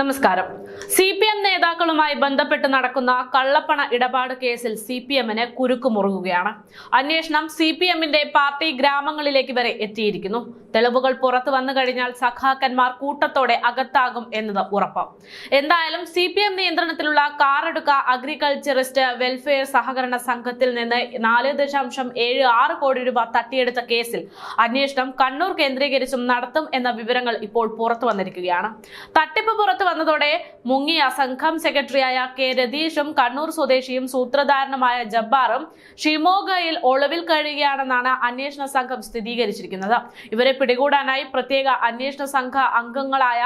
നമസ്കാരം. C P M നേതാക്കളുമായി ബന്ധപ്പെട്ട് നടക്കുന്ന കള്ളപ്പണ ഇടപാട് കേസിൽ സി പി എമ്മിന് കുരുക്കുമുറുകുകയാണ്. അന്വേഷണം സി പി എമ്മിന്റെ പാർട്ടി ഗ്രാമങ്ങളിലേക്ക് വരെ എത്തിയിരിക്കുന്നു. തെളിവുകൾ പുറത്തു വന്നു കഴിഞ്ഞാൽ സഖാക്കന്മാർ കൂട്ടത്തോടെ അകത്താകും എന്നത് ഉറപ്പ്. എന്തായാലും സി പി എം നിയന്ത്രണത്തിലുള്ള കാറെടുക്ക അഗ്രികൾച്ചറിസ്റ്റ് വെൽഫെയർ സഹകരണ സംഘത്തിൽ നിന്ന് നാല് ദശാംശം ഏഴ് ആറ് കോടി രൂപ തട്ടിയെടുത്ത കേസിൽ അന്വേഷണം കണ്ണൂർ കേന്ദ്രീകരിച്ചും നടത്തും എന്ന വിവരങ്ങൾ ഇപ്പോൾ പുറത്തു വന്നിരിക്കുകയാണ്. തട്ടിപ്പ് പുറത്തു വന്നതോടെ മുങ്ങിയ സംഘം സെക്രട്ടറിയായ കെ രതീഷും കണ്ണൂർ സ്വദേശിയും സൂത്രധാരനുമായ ജബ്ബാറും ഷിമോഗയിൽ ഒളിവിൽ കഴിയുകയാണെന്നാണ് അന്വേഷണ സംഘം സ്ഥിരീകരിച്ചിരിക്കുന്നത്. ഇവരെ പിടികൂടാനായി പ്രത്യേക അന്വേഷണ സംഘ അംഗങ്ങളായ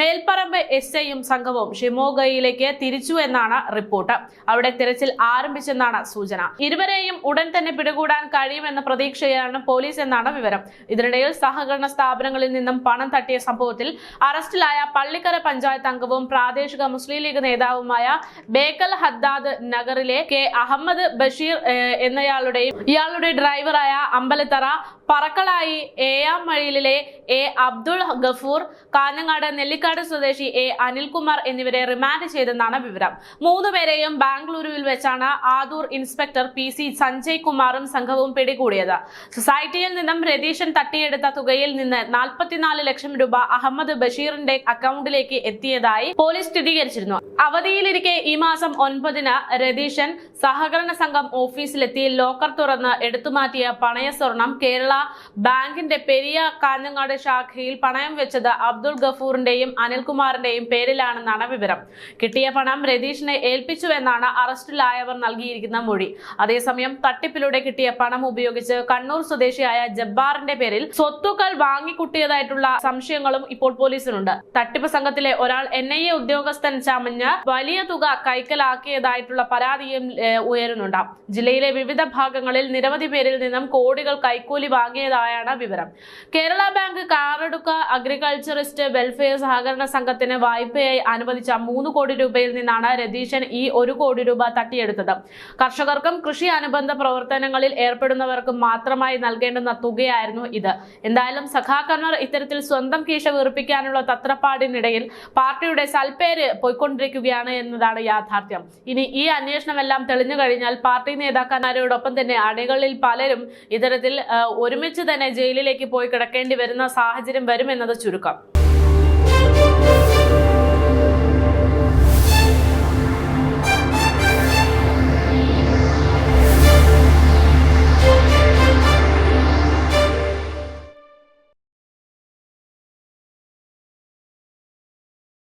മേൽപ്പറമ്പ് എസ് ഐയും സംഘവും ഷിമോഗയിലേക്ക് തിരിച്ചു എന്നാണ് റിപ്പോർട്ട്. അവിടെ തിരച്ചിൽ ആരംഭിച്ചെന്നാണ് സൂചന. ഇരുവരെയും ഉടൻ തന്നെ പിടികൂടാൻ കഴിയുമെന്ന പ്രതീക്ഷയാണ് പോലീസ് എന്നാണ് വിവരം. ഇതിനിടയിൽ സഹകരണ സ്ഥാപനങ്ങളിൽ നിന്നും പണം തട്ടിയ സംഭവത്തിൽ അറസ്റ്റിലായ പള്ളിക്കര പഞ്ചായത്ത് അംഗവും പ്രാദേശിക മുസ്ലിം ലീഗ് നേതാവുമായ ബേക്കൽ ഹദ്ദാദ് നഗറിലെ കെ അഹമ്മദ് ബഷീർ എന്നയാളുടെയും ഇയാളുടെ ഡ്രൈവറായ അമ്പലത്തറ പറക്കളായി ഏയാമഴിയിലെ എ അബ്ദുൾ ഗഫൂർ കാനങ്ങാട് നെല്ലിക്കാട് സ്വദേശി എ അനിൽകുമാർ എന്നിവരെ റിമാൻഡ് ചെയ്തെന്നാണ് വിവരം മൂന്നുപേരെയും ബാംഗ്ലൂരുവിൽ വെച്ചാണ് Adoor inspector P C Sanjay കുമാറും സംഘവും പിടികൂടിയത് സൊസൈറ്റിയിൽ നിന്നും രതീശൻ തട്ടിയെടുത്ത തുകയിൽ നിന്ന് നാൽപ്പത്തിനാല് ലക്ഷം രൂപ അഹമ്മദ് ബഷീറിന്റെ അക്കൗണ്ടിലേക്ക് എത്തിയതായി പോലീസ് സ്ഥിരീകരിച്ചിരുന്നു. അവധിയിലിരിക്കെ ഈ മാസം ഒൻപതിന് രതീശൻ സഹകരണ സംഘം ഓഫീസിലെത്തി ലോക്കർ തുറന്ന് എടുത്തുമാറ്റിയ പണയ സ്വർണം കേരള ബാങ്കിന്റെ പെരിയ കാഞ്ഞങ്ങാട് ശാഖയിൽ പണയം വെച്ചത് അബ്ദുൾ ഗഫൂറിന്റെയും അനിൽകുമാറിന്റെയും പേരിലാണെന്നാണ് വിവരം കിട്ടിയ പണം രതീഷിനെ ഏൽപ്പിച്ചുവെന്നാണ് അറസ്റ്റിലായവർ നൽകിയിരിക്കുന്ന മൊഴി. അതേസമയം തട്ടിപ്പിലൂടെ കിട്ടിയ പണം ഉപയോഗിച്ച് കണ്ണൂർ സ്വദേശിയായ ജബ്ബാറിന്റെ പേരിൽ സ്വത്തുക്കൾ വാങ്ങിക്കുട്ടിയതായിട്ടുള്ള സംശയങ്ങളും ഇപ്പോൾ പോലീസിനുണ്ട് തട്ടിപ്പ് സംഘത്തിലെ ഒരാൾ എൻ ഉദ്യോഗസ്ഥൻ ചമഞ്ഞ് വലിയ തുക കൈക്കലാക്കിയതായിട്ടുള്ള പരാതിയും ഉയരുന്നുണ്ട്. ജില്ലയിലെ വിവിധ ഭാഗങ്ങളിൽ നിരവധി പേരിൽ നിന്നും കോടികൾ കൈക്കൂലി വാങ്ങിയതായാണ് വിവരം. Kerala bank Karadukka agriculturist welfare സഹകരണ സംഘത്തിന് വായ്പയായി അനുവദിച്ച മൂന്ന് കോടി രൂപയിൽ നിന്നാണ് രതീശൻ ഈ ഒരു കോടി രൂപ തട്ടിയെടുത്തത്. കർഷകർക്കും കൃഷി അനുബന്ധ പ്രവർത്തനങ്ങളിൽ ഏർപ്പെടുന്നവർക്കും മാത്രമായി നൽകേണ്ടുന്ന തുകയായിരുന്നു ഇത്. എന്തായാലും സഖാക്കന്മാർ ഇത്തരത്തിൽ സ്വന്തം കീശ വീർപ്പിക്കാനുള്ള തത്രപ്പാടിനിടയിൽ പാർട്ടിയുടെ സൽപ്പേര് പോയിക്കൊണ്ടിരിക്കുകയാണ് എന്നതാണ് യാഥാർത്ഥ്യം. ഇനി ഈ അന്വേഷണമെല്ലാം തെളിഞ്ഞു കഴിഞ്ഞാൽ പാർട്ടി നേതാക്കന്മാരോടൊപ്പം തന്നെ അണികളിൽ പലരും ഇത്തരത്തിൽ ഒരുമിച്ച് തന്നെ ജയിലിലേക്ക് പോയി കിടക്കേണ്ടി വരുന്ന സാഹചര്യം വരുമെന്നത് ചുരുക്കം.